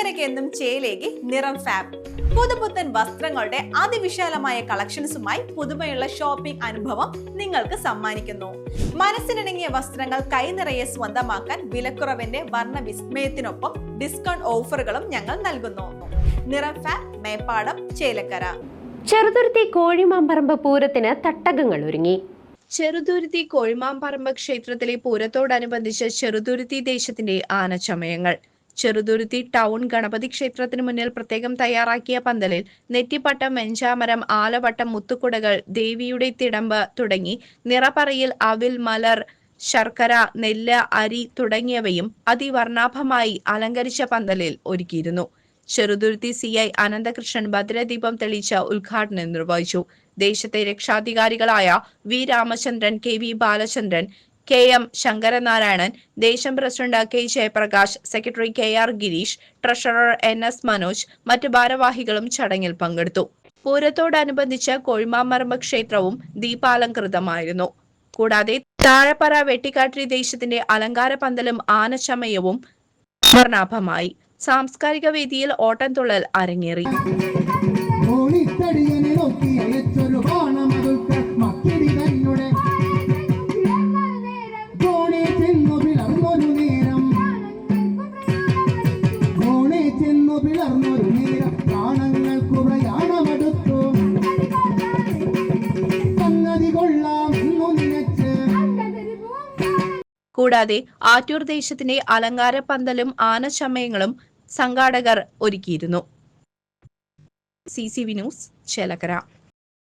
ചേലക്കരയ്ക്ക് ചേലേകി ചേലേക്ക് നിറം ഫാബ്. പുതുപുത്തൻ വസ്ത്രങ്ങളുടെ അതിവിശാലമായ കളക്ഷൻസുമായി പുതുമയുള്ള ഷോപ്പിംഗ് അനുഭവം നിങ്ങൾക്ക് സമ്മാനിക്കുന്നു. മനസ്സിനിണങ്ങിയ വസ്ത്രങ്ങൾ കൈനിറയെ സ്വന്തമാക്കാൻ വിലക്കുറവിന്റെ വർണ വിസ്മയത്തിനൊപ്പം ഡിസ്കൗണ്ട് ഓഫറുകളും ഞങ്ങൾ നൽകുന്നു. നിറം ഫാബ് മേപ്പാടം ചേലക്കര. ചെറുതുരുത്തി കോഴിമാമ്പറമ്പ് പൂരത്തിന് തട്ടകങ്ങൾ ഒരുങ്ങി. ചെറുതുരുത്തി കോഴിമാമ്പറമ്പ് ക്ഷേത്രത്തിലെ പൂരത്തോടനുബന്ധിച്ച് ചെറുതുരുത്തി ദേശത്തിന്റെ ആനച്ചമയങ്ങൾ. ചെറുതുരുത്തി ടൗൺ ഗണപതി ക്ഷേത്രത്തിന് മുന്നിൽ പ്രത്യേകം തയ്യാറാക്കിയ പന്തലിൽ നെറ്റിപ്പട്ടം വെഞ്ചാമരം ആലവട്ടം മുത്തുക്കുടകൾ ദേവിയുടെ തിടമ്പ് തുടങ്ങി നിറപറയിൽ അവിൽ മലർ ശർക്കര നെല്ല് അരി തുടങ്ങിയവയും അതിവർണാഭമായി അലങ്കരിച്ച പന്തലിൽ ഒരുക്കിയിരുന്നു. ചെറുതുരുത്തി സി ഐ അനന്തകൃഷ്ണൻ ഭദ്രദീപം തെളിയിച്ച ഉദ്ഘാടനം നിർവഹിച്ചു. ദേശത്തെ രക്ഷാധികാരികളായ V Ramachandran K V Balachandran K M Sankaranarayanan ദേശം president K Jayaprakash secretary K R Girish treasurer N S Manoj മറ്റ് ഭാരവാഹികളും ചടങ്ങിൽ പങ്കെടുത്തു. പൂരത്തോടനുബന്ധിച്ച് കോഴിമാമറമ്പ് ക്ഷേത്രവും ദീപാലംകൃതമായിരുന്നു. കൂടാതെ താഴെപ്പറ വെട്ടിക്കാട്ടിരി ദേശത്തിന്റെ അലങ്കാര പന്തലും ആനച്ചമയവും വർണാഭമായി. സാംസ്കാരിക വേദിയിൽ ഓട്ടംതുള്ളൽ അരങ്ങേറി. ചെന്നു പിളർന്നൊരു നേരം പ്രാണങ്ങൾ കുറയാണമെടുത്തു സംഗതി കൊള്ളാം എന്നു നനച്ച് കൂടാതെ ആറ്റൂർ ദേശത്തിന്റെ അലങ്കാര പന്തലും ആനച്ചമയങ്ങളും സംഘാടകർ ഒരുക്കിയിരുന്നു. C C V news Chelakkara.